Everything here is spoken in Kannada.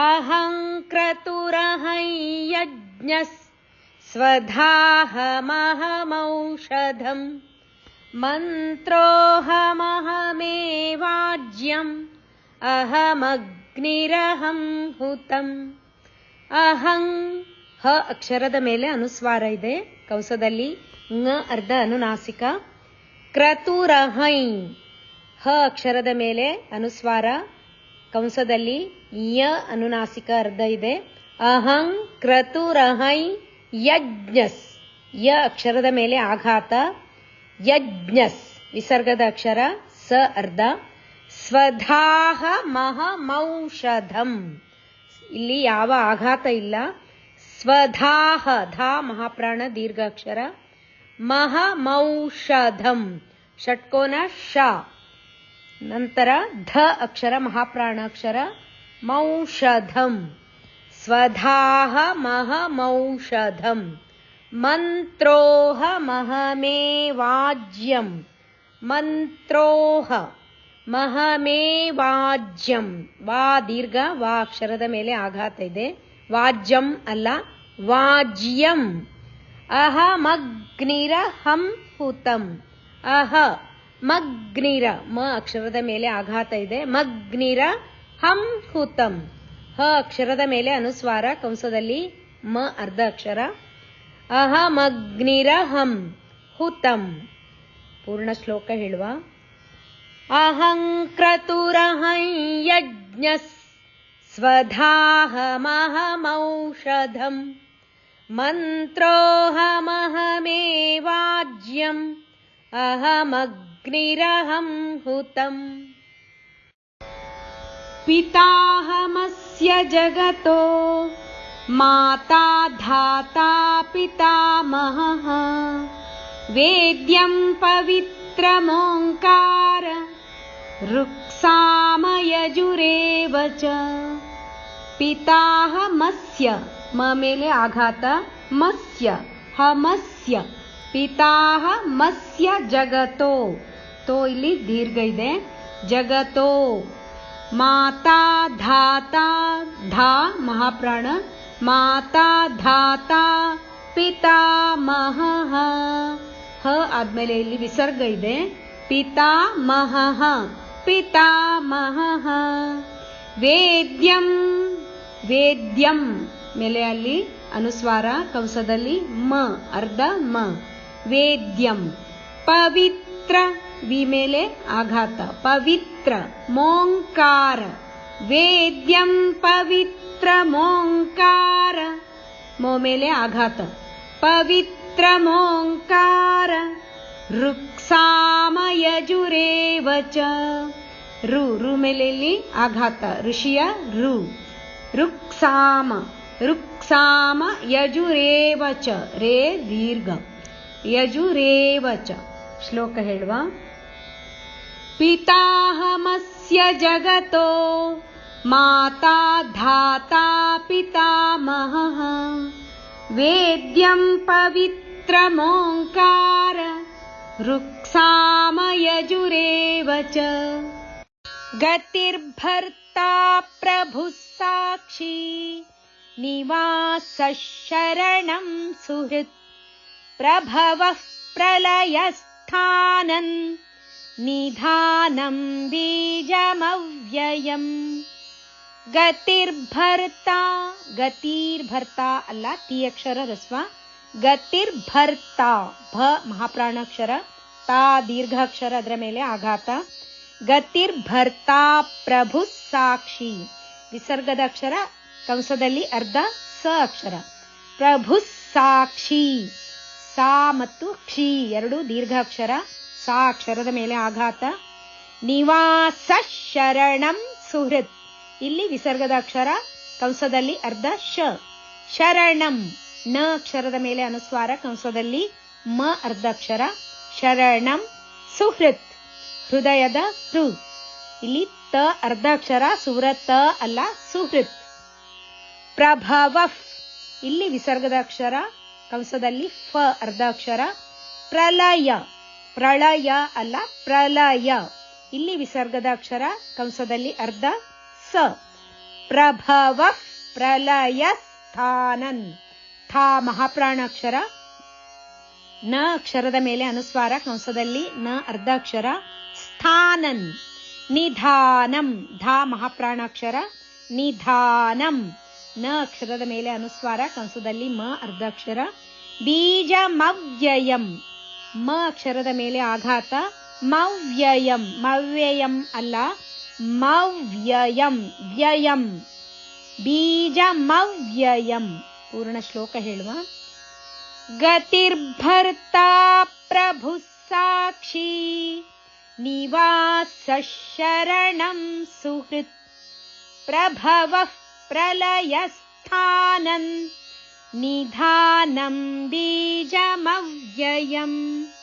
अहं क्रतुरहं यज्ञस् स्वधाहमहमौषधम् मन्त्रोऽहमहमेवाज्यम् ಅಹಮಗ್ನಿರಹಂ ಹುತಂ ಅಹಂ ಹ ಅಕ್ಷರದ ಮೇಲೆ ಅನುಸ್ವಾರ ಇದೆ ಕವಸದಲ್ಲಿ ङ ಅರ್ಧ ಅನುನಾಸಿಕ ಕ್ರತುರಹೈ ಹ ಅಕ್ಷರದ ಮೇಲೆ ಅನುಸ್ವಾರ ಕಂಸದಲ್ಲಿ ಯ ಅನುನಾಸಿಕ ಅರ್ಧ ಇದೆ. ಅಹಂ ಕ್ರತುರಹೈ ಯಜ್ಞಸ್. ಯ ಅಕ್ಷರದ ಮೇಲೆ ಆಘಾತ. ಯಜ್ಞಸ್. ವಿಸರ್ಗದ ಅಕ್ಷರ. ಸ ಅರ್ಧ. ಸ್ವಧಾಹ ಮಹಮೌಷಧಂ ಇಲ್ಲಿ ಯಾವ ಆಘಾತ ಇಲ್ಲ. ಸ್ವಧಾಹ, ಧಾ ಮಹಾಪ್ರಾಣ, ದೀರ್ಘಾಕ್ಷರ. ಮಹಮೌಷಧಂ ಷಟ್ಕೋನ ಶ ನಂತರ ಧ ಅಕ್ಷರ ಮಹಾಪ್ರಾಣಾಕ್ಷರ ಮೌಷಧಂ. ಸ್ವಧಾಹ ಮಹಮೌಷಧಂ. ಮಂತ್ರೋಹ ಮಹಮೇವಾಜ್ಯಂ. ಮಂತ್ರೋಹ ಮಹಮೇವಾಜ್ಯಂ. ವಾ ದೀರ್ಘ, ವಾ ಅಕ್ಷರದ ಮೇಲೆ ಆಘಾತ ಇದೆ. ವಾಜ್ಯಂ ಅಲ್ಲ, ವಾಜ್ಯಂ. ಅಹಮಗ್ನಿರಹಂ ಹುತಂ. ಅಹ ಮಗ್ನಿರ, ಮ ಅಕ್ಷರದ ಮೇಲೆ ಆಘಾತ ಇದೆ. ಮಗ್ನಿರ, ಹಂ ಹುತಂ. ಹ ಅಕ್ಷರದ ಮೇಲೆ ಅನುಸ್ವಾರ, ಕಂಸದಲ್ಲಿ ಮ ಅರ್ಧ ಅಕ್ಷರ. ಅಹಮಗ್ನಿರ ಹಂ ಹುತಂ. ಪೂರ್ಣ ಶ್ಲೋಕ ಹೇಳುವ. ಅಹಂ ಕ್ರತುರಹಂ ಯಜ್ಞಸ್ ಸ್ವಧಾಹಮಹಮೌಷಧಂ. ಮಂತ್ರೋಹಮಹಮೇವಾಜ್ಯಂ. रहम् हुतम्। पिताहमस्य जगतो माता धाता पितामहः। वेद्यम् पवित्रमोङ्कार रुक्सामयजुरेव च। पिताहमस्य ममेले आघात मस्य हमस्य। पिताहमस्य जगतो। ತೋ ಇಲ್ಲಿ ದೀರ್ಘ ಇದೆ. ಜಗತೋ ಮಾತಾ ಧಾತಾ ಧಾ ಮಹಾಪ್ರಾಣ. ಮಾತಾ ಧಾತಾ ಪಿತಾಮಹ ಹ ಆದ್ಮೇಲೆ ಇಲ್ಲಿ ವಿಸರ್ಗ ಇದೆ. ಪಿತಾಮಹ ಪಿತಾಮಹ ವೇದ್ಯಂ ವೇದ್ಯಂ. ಮೇಲೆ ಅಲ್ಲಿ ಅನುಸ್ವಾರ ಕಂಸದಲ್ಲಿ ಮ, ಅರ್ಧ ಮ. ವೇದ್ಯಂ, ಪವಿತ್ರ ವಿ ಮೇಲೆ ಆಘಾತ ಪವಿತ್ರ ಮೋಂಕಾರ ವೇದ್ಯಂ ಪವಿತ್ರ ಮೋಂಕಾರ ಮೋ ಮೇಲೆ ಆಘಾತ ಪವಿತ್ರ ಮೋಂಕಾರ ಋಕ್ಸಾಮಯಜುರೇವ ಚ ರು ರು ಮೇಲೆ ಇಲ್ಲಿ ಆಘಾತ ಋಷಿಯ ರು ರುಕ್ಸಾಮ ರುಕ್ಸಾಮ ಯಜುರೇವ ಚ ರೇ ದೀರ್ಘ ಯಜುರೇವ ಚ ಶ್ಲೋಕ ಹೇಳುವ पिताहमस्य जगतो माता धाता पितामहः। वेद्यं पवित्रमोङ्कार रुक्सामयजुरेव च। गतिर्भर्ता प्रभुः साक्षी निवासः शरणं सुहृत्। प्रभवः प्रलयस्थानन् निधानं बीजमव्ययम् ಗತಿರ್ಭರ್ತಾ ಗತಿರ್ಭರ್ತಾ ಅಲ್ಲ ತಿ ಅಕ್ಷರ ರಸ್ವ ಗತಿರ್ಭರ್ತಾ ಭ ಮಹಾಪ್ರಾಣಾಕ್ಷರ ತಾ ದೀರ್ಘಾಕ್ಷರ ಅದರ ಮೇಲೆ ಆಘಾತ ಗತಿರ್ಭರ್ತಾ ಪ್ರಭು ಸಾಕ್ಷಿ ವಿಸರ್ಗದ ಅಕ್ಷರ ಕಂಸದಲ್ಲಿ ಅರ್ಧ ಸ ಅಕ್ಷರ ಪ್ರಭು ಸಾಕ್ಷಿ ಸಾ ಮತ್ತು ಕ್ಷಿ ಎರಡು ದೀರ್ಘಾಕ್ಷರ ಸಾ ಅಕ್ಷರದ ಮೇಲೆ ಆಘಾತ. ನಿವಾಸ ಶರಣಂ ಸುಹೃತ್. ಇಲ್ಲಿ ವಿಸರ್ಗದ ಅಕ್ಷರ, ಕಂಸದಲ್ಲಿ ಅರ್ಧ ಶ. ಶರಣಂ, ನ ಅಕ್ಷರದ ಮೇಲೆ ಅನುಸ್ವಾರ, ಕಂಸದಲ್ಲಿ ಮ ಅರ್ಧ ಅಕ್ಷರ. ಶರಣಂ ಸುಹೃತ್. ಹೃದಯದ ಹೃ ಇಲ್ಲಿ ತ ಅರ್ಧ ಅಕ್ಷರ ಸುವ್ರತ ಅಲ್ಲ, ಸುಹೃತ್. ಪ್ರಭಾವ. ಇಲ್ಲಿ ವಿಸರ್ಗದ ಅಕ್ಷರ, ಕಂಸದಲ್ಲಿ ಫ ಅರ್ಧ ಅಕ್ಷರ. ಪ್ರಲಯ. ಪ್ರಳಯ ಅಲ್ಲ, ಪ್ರಲಯ. ಇಲ್ಲಿ ವಿಸರ್ಗದ ಅಕ್ಷರ, ಕಂಸದಲ್ಲಿ ಅರ್ಧ ಸ. ಪ್ರಭವ ಪ್ರಲಯ ಸ್ಥಾನನ್. ಥಾ ಮಹಾಪ್ರಾಣಾಕ್ಷರ ನ ಅಕ್ಷರದ ಮೇಲೆ ಅನುಸ್ವಾರ, ಕಂಸದಲ್ಲಿ ನ ಅರ್ಧಾಕ್ಷರ ಸ್ಥಾನನ್. ನಿಧಾನಂ. ಧಾ ಮಹಾಪ್ರಾಣಾಕ್ಷರ ನಿಧಾನಂ. ನ ಅಕ್ಷರದ ಮೇಲೆ ಅನುಸ್ವಾರ, ಕಂಸದಲ್ಲಿ ಮ ಅರ್ಧಾಕ್ಷರ ಬೀಜಮವ್ಯಯಂ. ಮ ಅಕ್ಷರದ ಮೇಲೆ ಆಘಾತ ಮವ್ಯಯಂ ಮವ್ಯಯಂ ಅಲ್ಲ ಮವ್ಯಯಂ ವ್ಯಯಂ ಬೀಜಮವ್ಯಯಂ ಪೂರ್ಣ ಶ್ಲೋಕ ಹೇಳುವ ಗತಿರ್ಭರ್ತಾ ಪ್ರಭು ಸಾಕ್ಷಿ ನಿವಾಸ ಶರಣಂ ಸುಹೃತ್ ಪ್ರಭವ ಪ್ರಲಯಸ್ಥಾನನ್ निधानम् बीजमव्ययम्।